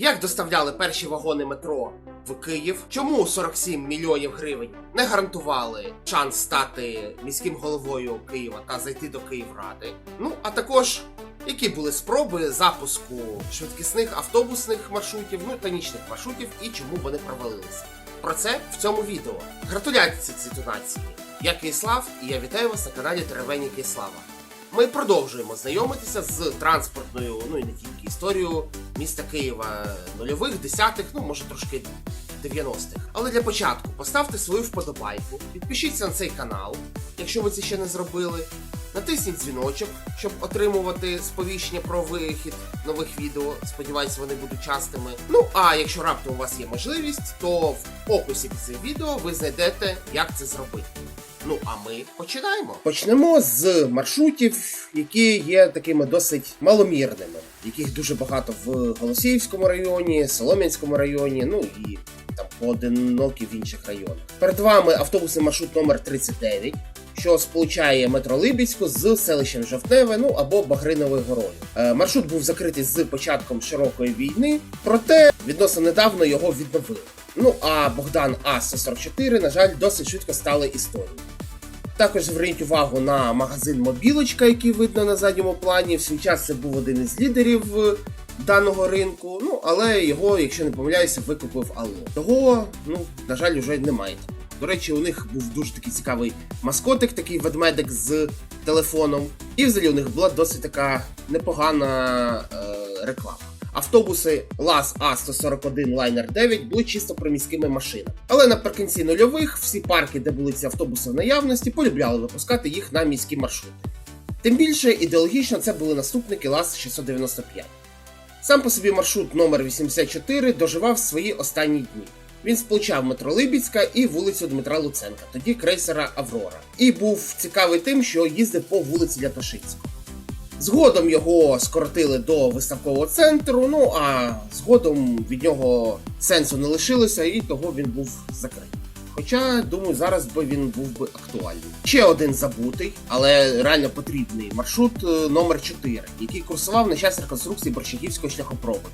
Як доставляли перші вагони метро в Київ? Чому 47 мільйонів гривень не гарантували шанс стати міським головою Києва та зайти до Київради? Ну а також які були спроби запуску швидкісних автобусних маршрутів, ну та нічних маршрутів, і чому вони провалилися? Про це в цьому відео. Гратуляції цитунації. Я Киїслав, і я вітаю вас на каналі Теревені Киїслава. Ми продовжуємо знайомитися з транспортною, ну і не тільки історією міста Києва нульових, десятих, ну може трошки 90-х. Але для початку поставте свою вподобайку, підпишіться на цей канал, якщо ви це ще не зробили. Натисніть дзвіночок, щоб отримувати сповіщення про вихід нових відео. Сподіваюсь, вони будуть частими. Ну а якщо раптом у вас є можливість, то в описі під цим відео ви знайдете, як це зробити. Ну а ми починаємо. Почнемо з маршрутів, які є такими досить маломірними, яких дуже багато в Голосіївському районі, Солом'янському районі, ну і там поодинокі в інших районах. Перед вами автобусний маршрут номер 39, що сполучає метро Либідську з селищем Жовтневе, ну або Багриновою горою. Е, маршрут був закритий з початком широкої війни, проте відносно недавно його відновили. Ну а Богдан А 144 на жаль, досить швидко стали історією. Також зверніть увагу на магазин Мобілочка, який видно на задньому плані. В свій час це був один із лідерів е, даного ринку. Ну але його, якщо не помиляюся, викупив Алло. Того, ну на жаль, вже немає. До речі, у них був дуже такий цікавий маскотик, такий ведмедик з телефоном. І взагалі у них була досить така непогана е, реклама. Автобуси ЛАЗ А141 Лайнер 9 були чисто приміськими машинами. Але наприкінці нульових всі парки, де були ці автобуси в наявності, полюбляли випускати їх на міські маршрути. Тим більше ідеологічно це були наступники ЛАЗ 695. Сам по собі маршрут номер 84 доживав свої останні дні. Він сполучав метро Либідська і вулицю Дмитра Луценка, тоді крейсера Аврора, і був цікавий тим, що їздив по вулиці Лятошинського. Згодом його скоротили до виставкового центру. Ну а згодом від нього сенсу не лишилося, і того він був закритий. Хоча, думаю, зараз би він був би актуальний. Ще один забутий, але реально потрібний маршрут е, номер 4 який курсував на час реконструкції Борщагівського шляхопроводу,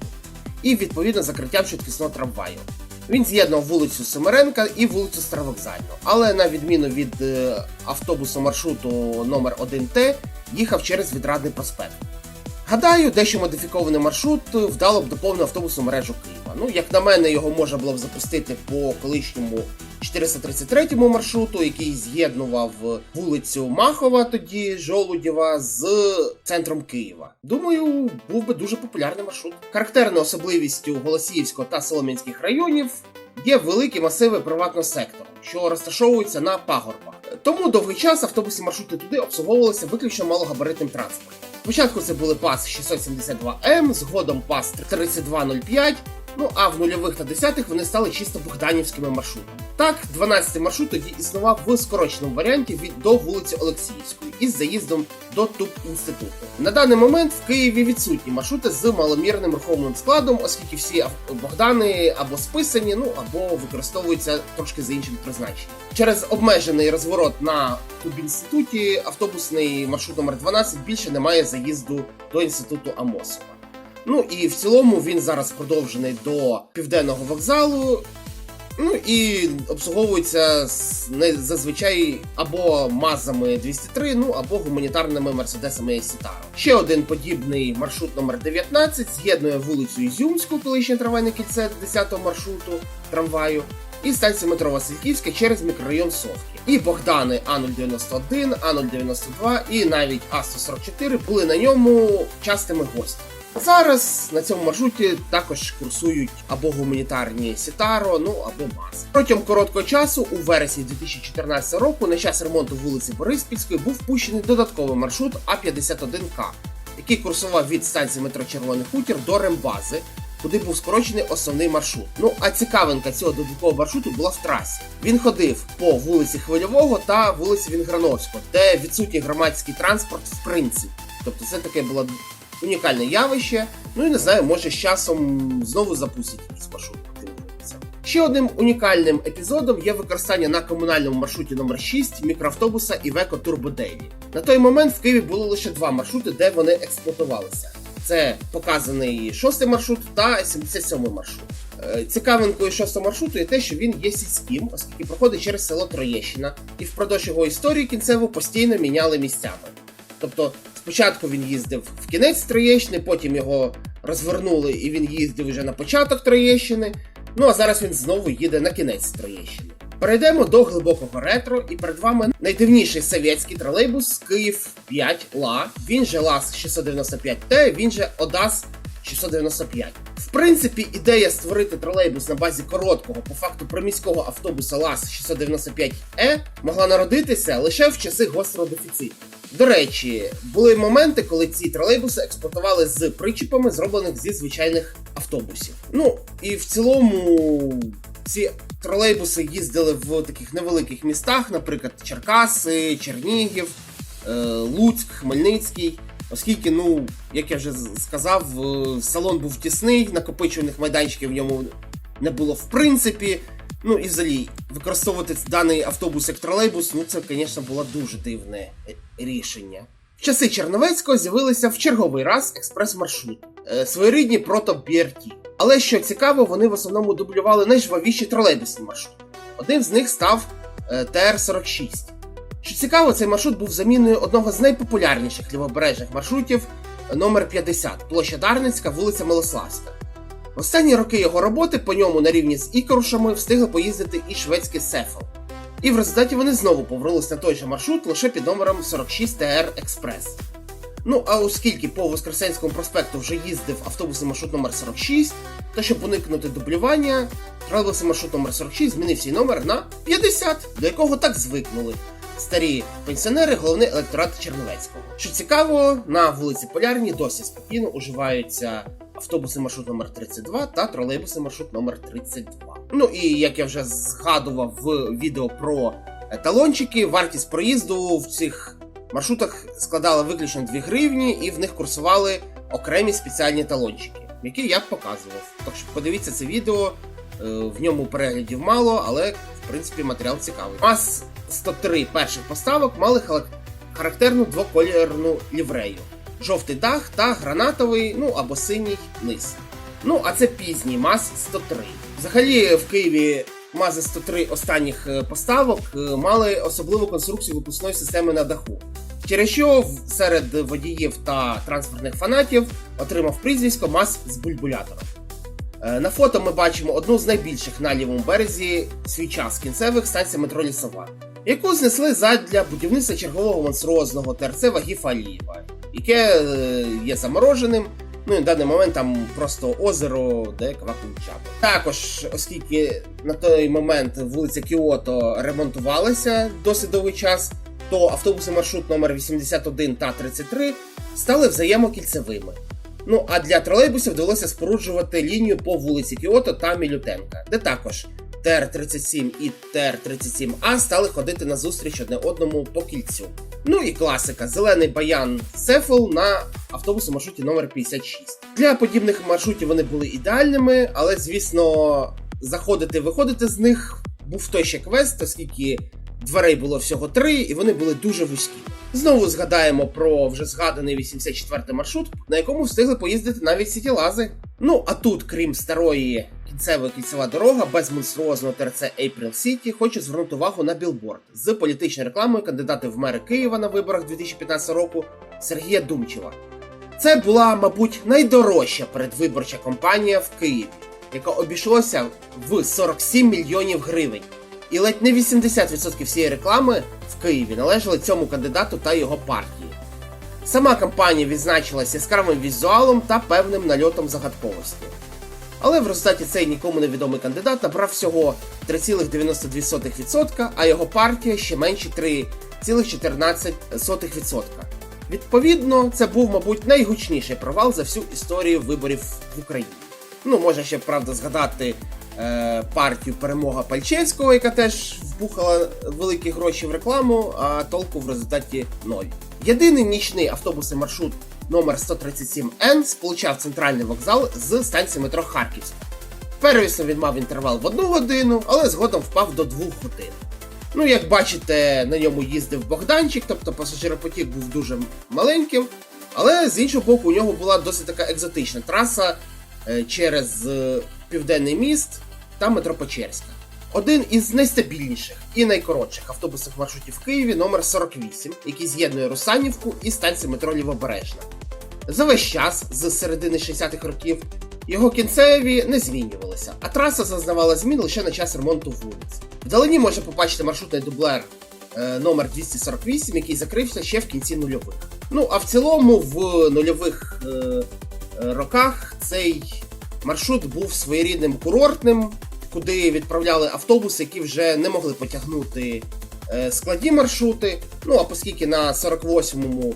і відповідно закриттям швидкісного трамваю. Він з'єднав вулицю Семеренка і вулицю Старовокзальну, але на відміну від автобуса автобусу маршруту номер 1Т їхав через відрадний проспект. Гадаю, дещо модифікований маршрут вдало б доповнив автобусу мережу Києва. Ну, як на мене, його можна було б запустити по колишньому 433 маршруту, який з'єднував вулицю Махова, тоді Жолудєва, з центром Києва. Думаю, був би дуже популярний маршрут. Характерною особливістю Голосіївського та Солом'янських районів є великі масиви приватного сектору, що розташовуються на пагорбах. Тому довгий час автобусні маршрути туди обслуговувалися виключно малогабаритним транспортом. Спочатку це були ПАС 672М, згодом ПАС 3205, ну а в нульових та десятих вони стали чисто богданівськими маршрутами. Так, 12-й маршрут тоді існував в скороченому варіанті від до вулиці Олексіївської із заїздом до Туб інституту. На даний момент в Києві відсутні маршрути з маломірним рухомим складом, оскільки всі Богдани або списані, ну або використовуються трошки за іншим призначенням. Через обмежений розворот на Тубінституті автобусний маршрут номер 12 більше не має заїзду до інституту Амосова. Ну і в цілому він зараз продовжений до південного вокзалу. Ну і обслуговується зазвичай або мазами 203, ну або гуманітарними мерседесами Сітаро. Ще один подібний маршрут номер 19 з'єднує вулицю Ізюмську, колишнє трамвайне кільце 10-го маршруту трамваю, і станцію метро Васильківська через мікрорайон Совки. І Богдани А091, А092 і навіть А144 були на ньому частими гостями. Зараз на цьому маршруті також курсують або гуманітарні Сітаро, ну або МАЗ. Протягом короткого часу, у вересні 2014 року, на час ремонту вулиці Бориспільської був впущений додатковий маршрут А51К, який курсував від станції метро Червоний Хутір до Рембази, куди був скорочений основний маршрут. Ну а цікавинка цього додаткового маршруту була в трасі. Він ходив по вулиці Хвильового та вулиці Вінграновського, де відсутній громадський транспорт в принципі. Тобто це таке було унікальне явище. Ну і не знаю, може з часом знову запустять якийсь маршрут. Ще одним унікальним епізодом є використання на комунальному маршруті номер 6 мікроавтобуса Iveco Turbo Daily. На той момент в Києві було лише два маршрути, де вони експлуатувалися. Це показаний шостий маршрут та 77 маршрут. Е, Цікавинкою шостого маршруту є те, що він є сільським, оскільки проходить через село Троєщина, і впродовж його історії кінцево постійно міняли місцями. Тобто, спочатку він їздив в кінець Троєщини, потім його розвернули і він їздив вже на початок Троєщини. Ну а зараз він знову їде на кінець Троєщини. Перейдемо до глибокого ретро, і перед вами найдивніший совєтський тролейбус Київ 5 ла. Він же ЛАЗ 695Т, він же ОДАС 695. В принципі, ідея створити тролейбус на базі короткого, по факту приміського автобуса ЛАЗ 695Е могла народитися лише в часи гострого дефіциту. До речі, були моменти, коли ці тролейбуси експлуатували з причіпами, зроблених зі звичайних автобусів. Ну і в цілому ці тролейбуси їздили в таких невеликих містах, наприклад, Черкаси, Чернігів, е, Луцьк, Хмельницький. Оскільки, ну, як я вже сказав, е, салон був тісний, накопичуваних майданчиків в ньому не було в принципі. Ну і взагалі, використовувати даний автобус як тролейбус, ну це, звісно, було дуже дивне рішення. В часи Черновецького з'явилися в черговий раз експрес-маршрут, е, своєрідні прото BRT. Але що цікаво, вони в основному дублювали найжвавіші тролейбусні маршрути. Одним з них став е, ТР-46. Що цікаво, цей маршрут був заміною одного з найпопулярніших лівобережних маршрутів е, номер 50 площа Дарницька, вулиця Милославська. Останні роки його роботи по ньому на рівні з Ікорушами встигли поїздити і шведський Сефел. І в результаті вони знову повернулись на той же маршрут лише під номером 46 ТР Експрес. Ну а оскільки по Воскресенському проспекту вже їздив автобусний маршрут номер 46, то щоб уникнути дублювання, тролейбусний маршрут номер 46 змінив свій номер на 50, до якого так звикнули. Старі пенсіонери, головний електорат Черновецького. Що цікаво, на вулиці Полярній досі спокійно уживаються автобусний маршрут номер 32 та тролейбусний маршрут номер 32. Ну і як я вже згадував в відео про е, талончики, вартість проїзду в цих маршрутах складала виключно 2 гривні, і в них курсували окремі спеціальні талончики, які я показував. Так що подивіться це відео. е, В ньому переглядів мало, але принципі матеріал цікавий. МАЗ 103 перших поставок мали характерну двокольорну ліврею: жовтий дах та гранатовий, ну або синій низ. Ну, а це пізній МАЗ 103. Взагалі в Києві МАЗи 103 останніх е, поставок е, мали особливу конструкцію випускної системи на даху. Через що серед водіїв та транспортних фанатів отримав прізвисько МАЗ з бульбулятором. Е, На фото ми бачимо одну з найбільших на лівому березі свій час кінцевих станцій метро Лісова, яку знесли задля будівництва чергового монструозного ТРЦ Вагіфа Алієва, яке е, є замороженим. Ну і в даний момент там просто озеро, де квакуючати. Також, оскільки на той момент вулиця Кіото ремонтувалася досить довгий час, то автобусний маршрут номер 81 та 33 стали взаємокільцевими. Ну а для тролейбусів вдалося споруджувати лінію по вулиці Кіото та Мілютенка, де також ТР-37 і ТР-37А стали ходити на зустріч одне одному по кільцю. Ну і класика: зелений баян Сефл на автобусному маршруті номер 56. Для подібних маршрутів вони були ідеальними, але звісно, заходити виходити з них був той ще квест, оскільки дверей було всього три, і вони були дуже вузькі. Знову згадаємо про вже згаданий 84-й маршрут, на якому встигли поїздити навіть сітілази. Ну а тут, крім старої кінцева кільцева дорога без монструозного ТРЦ April City, хочу звернути увагу на білборд з політичною рекламою кандидата в мери Києва на виборах 2015 року Сергія Думчева. Це була, мабуть, найдорожча передвиборча кампанія в Києві, яка обійшлося в 47 мільйонів гривень. І ледь не 80% всієї реклами в Києві належали цьому кандидату та його партії. Сама кампанія відзначилася яскравим візуалом та певним нальотом загадковості. Але в результаті цей нікому невідомий кандидат набрав всього 3,92%, а його партія ще менше 3,14%. Відповідно, це був, мабуть, найгучніший провал за всю історію виборів в Україні. Ну, можна ще правда згадати партію перемога Пальчевського, яка теж вбухала великі гроші в рекламу, а толку в результаті ноль. Єдиний нічний автобусний маршрут номер 137Н сполучав центральний вокзал з станції метро Харківська. Первісно він мав інтервал в одну годину, але згодом впав до двох годин. Ну, як бачите, на ньому їздив Богданчик, тобто пасажиропотік був дуже маленьким. Але з іншого боку, у нього була досить така екзотична траса е, через е, Південний міст та метро Печерська. Один із найстабільніших і найкоротших автобусних маршрутів в Києві номер 48, який з'єднує Русанівку і станцію метро Лівобережна. За весь час з середини 60-х років його кінцеві не змінювалися, а траса зазнавала змін лише на час ремонту вулиць. Вдалині можна побачити маршрутний дублер е, номер 248, який закрився ще в кінці нульових. Ну а в цілому в нульових е, е, роках цей маршрут був своєрідним курортним, куди відправляли автобуси, які вже не могли потягнути е, складні маршрути. Ну а оскільки на 48-му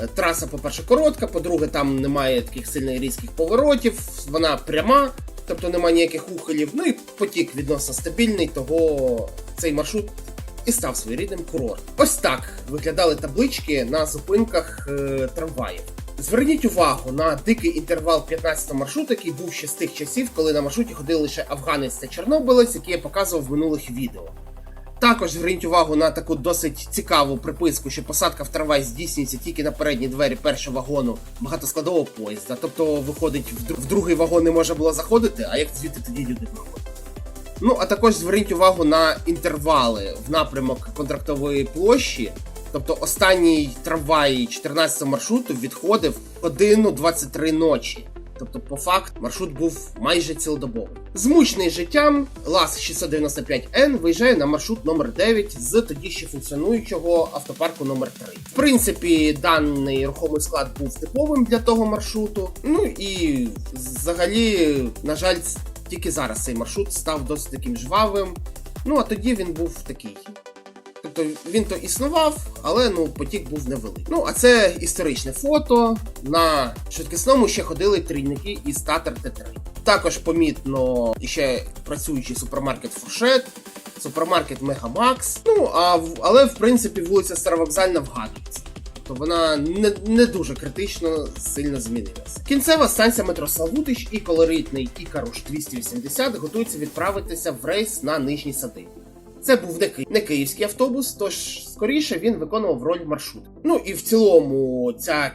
е, траса, по-перше, коротка, по-друге, там немає таких сильних різких поворотів, вона пряма, тобто немає ніяких ухилів. Ну і потік відносно стабільний, того цей маршрут і став своєрідним курортом. Ось так виглядали таблички на зупинках е, трамваїв. Зверніть увагу на дикий інтервал 15 маршруту, який був ще з тих часів, коли на маршруті ходили лише афганець та чорнобилець, який я показував в минулих відео. Також зверніть увагу на таку досить цікаву приписку, що посадка в трамвай здійснюється тільки на передні двері першого вагону багатоскладового поїзда. Тобто, виходить, в другий вагон не можна було заходити, а як звідти тоді люди виходять. Ну, а також зверніть увагу на інтервали в напрямок контрактової площі. Тобто останній трамвай 14 маршруту відходив годину 23 ночі. Тобто, по факту, маршрут був майже цілодобовий. Змучений життям, ЛАЗ 695Н виїжджає на маршрут номер 9 з тоді ще функціонуючого автопарку номер 3 В принципі, даний рухомий склад був типовим для того маршруту. Ну і взагалі, на жаль, тільки зараз цей маршрут став досить таким жвавим. Ну а тоді він був такий. Тобто він то існував, але ну потік був невеликий. Ну а це історичне фото. На швидкісному ще ходили трійники із Татар Т3. Також помітно ще працюючий супермаркет Фуршет, супермаркет Мегамакс. Ну а але в принципі вулиця Старовокзальна вгадується. Тобто вона не, не дуже критично сильно змінилася. Кінцева станція метро Славутич і колоритний Ікаруш 280 готуються відправитися в рейс на нижні сади. Це був не, ки- не київський автобус, тож скоріше він виконував роль маршруту. Ну і в цілому ця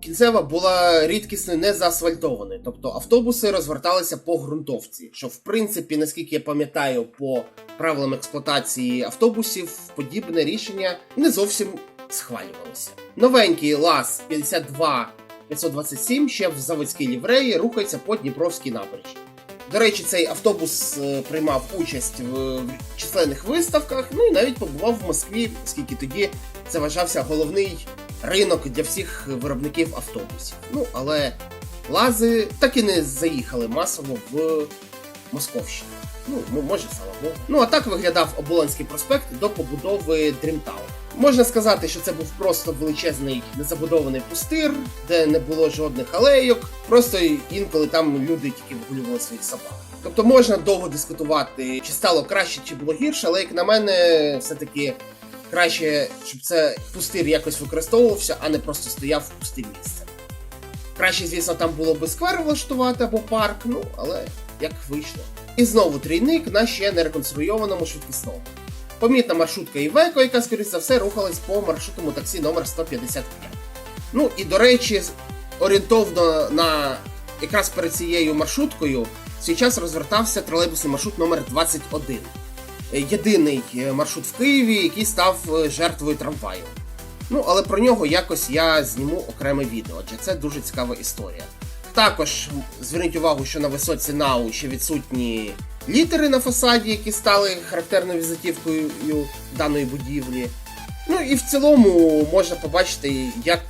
кінцева була рідкісно не заасфальтованою, тобто автобуси розверталися по ґрунтовці, що в принципі, наскільки я пам'ятаю, по правилам експлуатації автобусів подібне рішення не зовсім схвалювалося. Новенький ЛАЗ 52 527 ще в заводській лівреї рухається по Дніпровській набережні. До речі, цей автобус е, приймав участь в, численних виставках, ну і навіть побував в Москві, оскільки тоді це вважався головний ринок для всіх виробників автобусів. Ну, але лази так і не заїхали масово в Московщину. Ну, може, слава Богу. Ну, а так виглядав Оболонський проспект до побудови Дрімтау. Можна сказати, що це був просто величезний незабудований пустир, де не було жодних алейок, просто інколи там люди тільки вигулювали своїх собак. Тобто можна довго дискутувати, чи стало краще, чи було гірше, але як на мене, все-таки краще, щоб це пустир якось використовувався, а не просто стояв в пусте місце. Краще, звісно, там було би сквер влаштувати або парк, ну але як вийшло. І знову трійник на ще не реконструйованому швидкісному. Помітна маршрутка Івеко, яка, скоріш за все, рухалась по маршрутному таксі номер 155. Ну і до речі, орієнтовно на якраз перед цією маршруткою в свій час розвертався тролейбусний маршрут номер 21. Е, Єдиний е, маршрут в Києві, який став е, жертвою трамваю. Ну, але про нього якось я зніму окреме відео, адже це дуже цікава історія. Також зверніть увагу, що на висоці НАУ ще відсутні літери на фасаді, які стали характерною візитівкою даної будівлі. Ну і в цілому можна побачити, як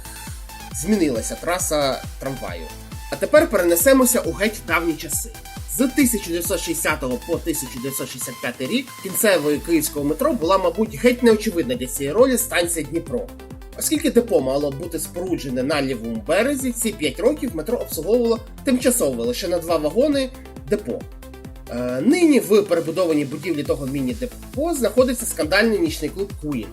змінилася траса трамваю. А тепер перенесемося у геть давні часи. З 1960 по 1965 рік кінцевою київського метро була, мабуть, геть неочевидна для цієї ролі станція Дніпро. Оскільки депо мало бути споруджене на лівому березі, ці 5 років метро обслуговувало тимчасово лише на два вагони депо. Е, нині в перебудованій будівлі того міні-депо знаходиться скандальний нічний клуб Queen.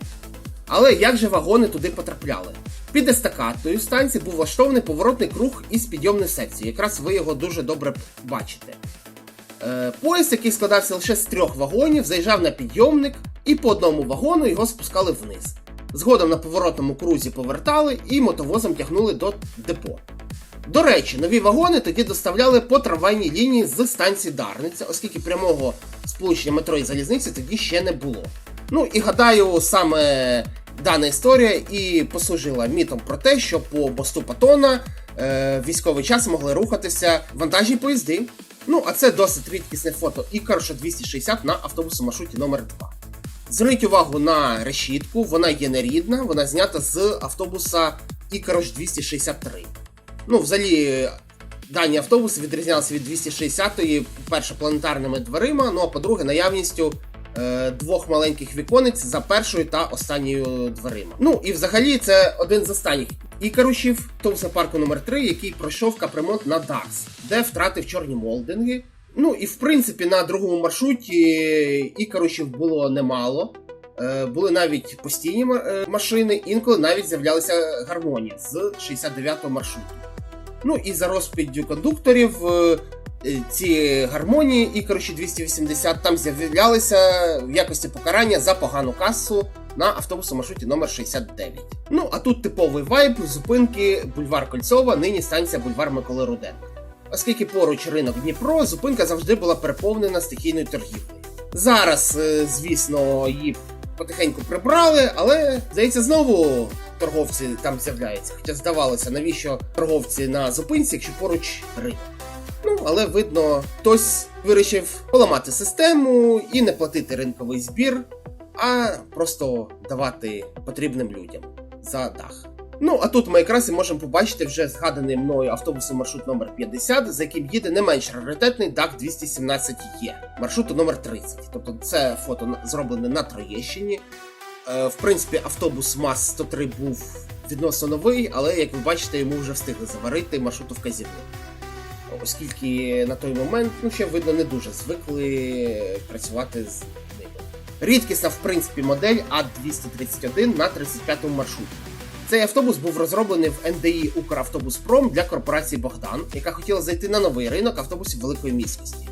Але як же вагони туди потрапляли? Під естакадою станції був влаштований поворотний круг із підйомною секцією. Якраз ви його дуже добре бачите. Е, поїзд, який складався лише з трьох вагонів, заїжджав на підйомник, і по одному вагону його спускали вниз. Згодом на поворотному крузі повертали і мотовозом тягнули до депо. До речі, нові вагони тоді доставляли по трамвайній лінії з станції Дарниця, оскільки прямого сполучення метро і залізниці тоді ще не було. Ну і гадаю, саме дана історія і послужила мітом про те, що по мосту Патона е, військовий час могли рухатися вантажні поїзди. Ну, а це досить рідкісне фото Ікарша 260 на автобусу маршруті номер 2 Зверніть увагу на решітку, вона є нерідна, вона знята з автобуса Ікарош 263. Ну, взагалі, дані автобуси відрізнялися від 260-ї, перше, планетарними дверима, ну а по-друге, наявністю е, двох маленьких віконець за першою та останньою дверима. Ну і взагалі це один з останніх ікарушів автобуса парку номер 3 який пройшов капремонт на Дарс, де втратив чорні молдинги. Ну і в принципі на другому маршруті ікарушів було немало. Е, Були навіть постійні е, машини, інколи навіть з'являлися гармонії з 69-го маршруту. Ну і за розпіддю кондукторів е, е, ці гармонії і коротше 280 там з'являлися в якості покарання за погану касу на автобусу маршруті номер 69. Ну а тут типовий вайб зупинки бульвар Кольцова, нині станція бульвар Миколи Руденка. Оскільки поруч ринок Дніпро, зупинка завжди була переповнена стихійною торгівлею. Зараз, е, звісно, її потихеньку прибрали, але здається, знову торговці там з'являються. Хоча здавалося, навіщо торговці на зупинці, якщо поруч ринок. Ну, але видно, хтось вирішив поламати систему і не платити ринковий збір, а просто давати потрібним людям за дах. Ну, а тут ми якраз і можемо побачити вже згаданий мною автобусом маршрут номер 50, за яким їде не менш раритетний DAC 217 е маршруту номер 30. Тобто це фото зроблене на Троєщині. Е, в принципі, автобус МАЗ 103 був відносно новий, але як ви бачите, йому вже встигли заварити маршруту вказівник. Оскільки на той момент, ну ще видно, не дуже звикли працювати з ними. Рідкісна, в принципі, модель А231 на 35-му маршруті. Цей автобус був розроблений в НДІ Укравтобуспром для корпорації Богдан, яка хотіла зайти на новий ринок автобусів великої міськості.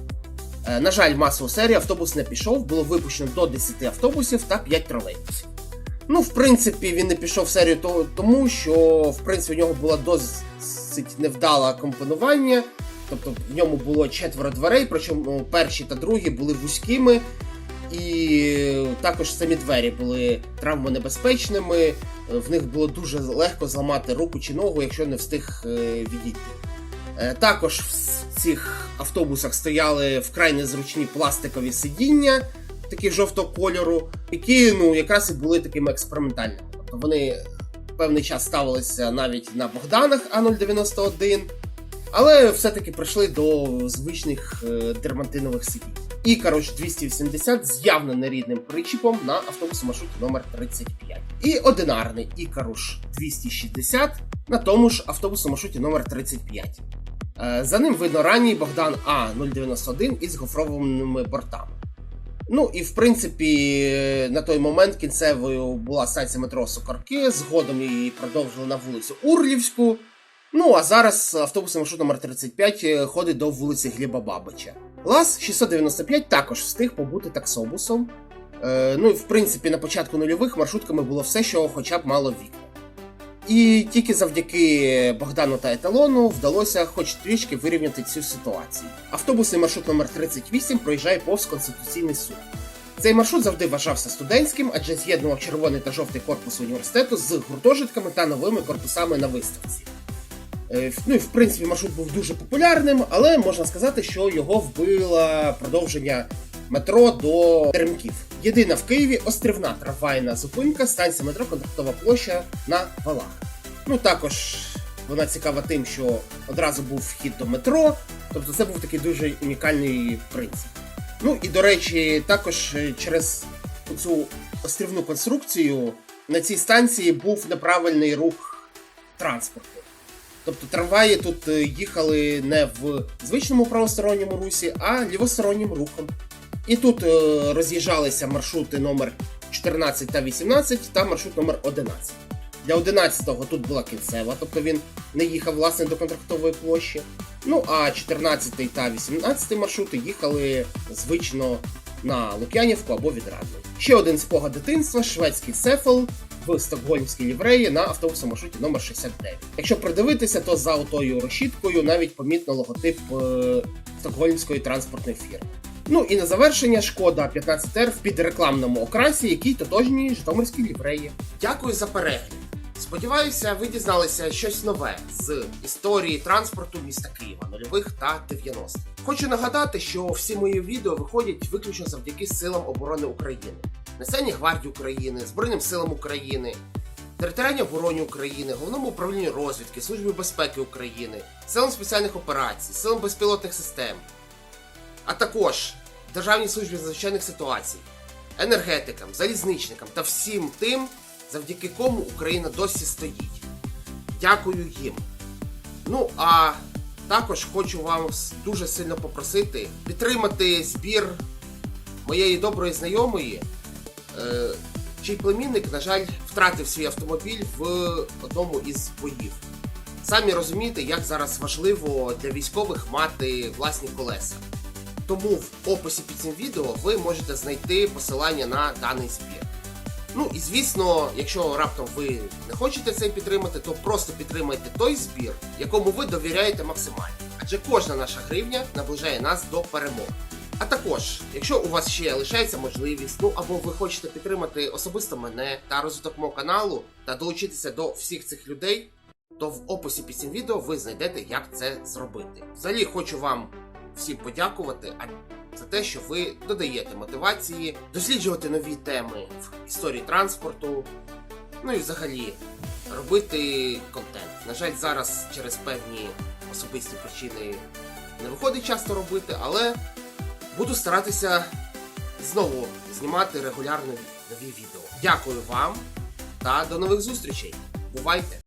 Е, На жаль, масову серію автобус не пішов, було випущено до 10 автобусів та 5 тролейбусів. Ну, в принципі, він не пішов в серію тому, що в принципі у нього було досить невдале компонування. Тобто в ньому було четверо дверей, причому перші та другі були вузькими, і також самі двері були травмонебезпечними. В них було дуже легко зламати руку чи ногу, якщо не встиг е, відійти. Е, Також в цих автобусах стояли вкрай незручні пластикові сидіння, такі жовтого кольору, які ну, якраз і були такими експериментальними. Тобто вони певний час ставилися навіть на Богданах А091, але все-таки прийшли до звичних е, дермантинових сидінь. І, коротше, 280 з явно нерідним причіпом на автобусу маршруті номер 35. І одинарний Ікаруш 260 на тому ж автобусу маршруті номер 35. Е, За ним видно ранній Богдан А091 із гофрованими бортами. Ну і в принципі, на той момент кінцевою була станція метро Сокорки, згодом її продовжили на вулицю Урлівську. Ну а зараз автобус маршрут номер 35 е, ходить до вулиці Гліба Бабича. ЛАЗ 695 також встиг побути таксобусом. Е, ну і в принципі на початку нульових маршрутками було все, що хоча б мало вікна. І тільки завдяки Богдану та еталону вдалося хоч трішки вирівняти цю ситуацію. Автобусний маршрут номер 38 проїжджає повз Конституційний суд. Цей маршрут завжди вважався студентським, адже з'єднував червоний та жовтий корпус університету з гуртожитками та новими корпусами на виставці. Е, Ну і в принципі маршрут був дуже популярним, але можна сказати, що його вбило продовження метро до Теремків. Єдина в Києві острівна трамвайна зупинка, станція метро Контрактова площа на валах. Ну також вона цікава тим, що одразу був вхід до метро, тобто це був такий дуже унікальний принцип. Ну і до речі, також е, через цю острівну конструкцію на цій станції був неправильний рух транспорту. Тобто трамваї тут е, їхали не в звичному правосторонньому русі, а лівостороннім рухом. І тут е, роз'їжджалися маршрути номер 14 та 18 та маршрут номер 11. Для 11-го тут була кінцева, тобто він не їхав власне до контрактової площі. Ну а 14 та 18 маршрути їхали звично на Лук'янівку або Відрадну. Ще один спогад дитинства шведський Сефел в стокгольмській лівреї на автобусному маршруті номер 69. Якщо придивитися, то за отою решіткою навіть помітно логотип е, стокгольмської транспортної фірми. Ну і на завершення шкода 15R в підрекламному окрасі, який тотожній Житомирській лівреї. Дякую за перегляд. Сподіваюся, ви дізналися щось нове з історії транспорту міста Києва нульових та 90-х. Хочу нагадати, що всі мої відео виходять виключно завдяки силам оборони України, Національній гвардії України, Збройним силам України, Територіальній обороні України, Головному управлінню розвідки, Службі безпеки України, силам спеціальних операцій, силам безпілотних систем, а також Державній службі надзвичайних ситуацій, енергетикам, залізничникам та всім тим, завдяки кому Україна досі стоїть. Дякую їм. Ну а також хочу вам дуже сильно попросити підтримати збір моєї доброї знайомої, чий племінник, на жаль, втратив свій автомобіль в одному із боїв. Самі розумієте, як зараз важливо для військових мати власні колеса. Тому в описі під цим відео ви можете знайти посилання на даний збір. Ну і звісно, якщо раптом ви не хочете це підтримати, то просто підтримайте той збір, якому ви довіряєте максимально. Адже кожна наша гривня наближає нас до перемоги. А також, якщо у вас ще лишається можливість, ну або ви хочете підтримати особисто мене та розвиток мого каналу та долучитися до всіх цих людей, то в описі під цим відео ви знайдете, як це зробити. Взагалі хочу вам всім подякувати за те, що ви додаєте мотивації досліджувати нові теми в історії транспорту, ну і взагалі робити контент. На жаль, зараз через певні особисті причини не виходить часто робити, але буду старатися знову знімати регулярно нові відео. Дякую вам та до нових зустрічей. Бувайте!